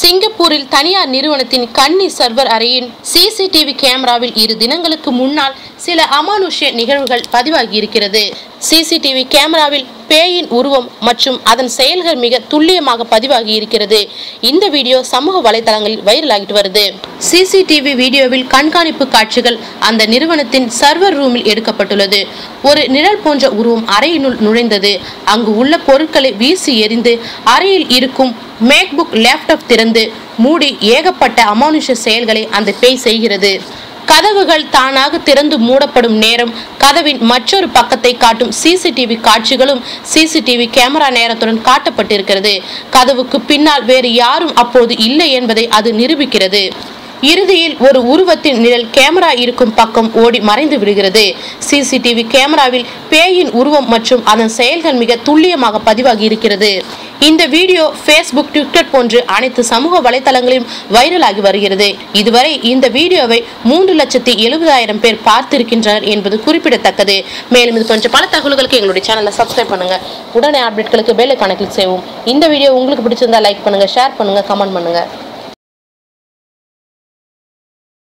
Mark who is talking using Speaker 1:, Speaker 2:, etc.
Speaker 1: சிங்கப்பூரில் தனியார் நிறுவனத்தின் கன்னி சர்வர் அறையின் சிசிடிவி கேமராவில் இரு தினங்களுக்கு முன்னால் சில அமானுஷ்ய நிகழ்வுகள் பதிவாகியிருக்கிறது. சிசிடிவி கேமராவில் பேயின் உருவம் மற்றும் அதன் செயல்கள் மிக துல்லியமாக பதிவாகி இருக்கிறது. இந்த வீடியோ சமூக வலைதளங்களில் வைரலாகிட்டு வருது. சிசிடிவி வீடியோவில் கண்காணிப்பு காட்சிகள் அந்த நிறுவனத்தின் சர்வர் ரூமில் எடுக்கப்பட்டுள்ளது. ஒரு நிழல் போன்ற உருவம் அறையினுள் நுழைந்தது. அங்கு உள்ள பொருட்களை வீசி எறிந்து அறையில் இருக்கும் மேக்புக் லேப்டாப் திறந்து மூடி ஏகப்பட்ட அமானுஷ செயல்களை அந்த பேய் செய்கிறது. கதவுகள் தானாக திறந்து மூடப்படும் நேரம். கதவின் மற்றொரு பக்கத்தை காட்டும் சிசிடிவி காட்சிகளும் சிசிடிவி கேமரா நேரத்துடன் காட்டப்பட்டிருக்கிறது. கதவுக்கு பின்னால் வேறு யாரும் அப்போது இல்லை என்பதை அது நிரூபிக்கிறது. இறுதியில் ஒரு உருவத்தின் நிழல் கேமரா இருக்கும் பக்கம் ஓடி மறைந்து விடுகிறது. சிசிடிவி கேமராவில் பேயின் உருவம் மற்றும் அதன் செயல்கள் மிக துல்லியமாக பதிவாகி இருக்கிறது. இந்த வீடியோ ஃபேஸ்புக் ட்விட்டர் போன்று அனைத்து சமூக வலைதளங்களிலும் வைரலாகி வருகிறது. இதுவரை இந்த வீடியோவை மூன்று லட்சத்தி எழுபதாயிரம் பேர் பார்த்திருக்கின்றனர் என்பது குறிப்பிடத்தக்கது. மேலும் இது போன்ற பல தகவல்களுக்கு எங்களுடைய சேனலை சப்ஸ்கிரைப் பண்ணுங்க. உடனே அப்டேட்களுக்கு பெல் கணக்கில் செய்வோம் இந்த வீடியோ உங்களுக்கு பிடிச்சிருந்தா லைக் பண்ணுங்க ஷேர் பண்ணுங்க கமெண்ட் பண்ணுங்க.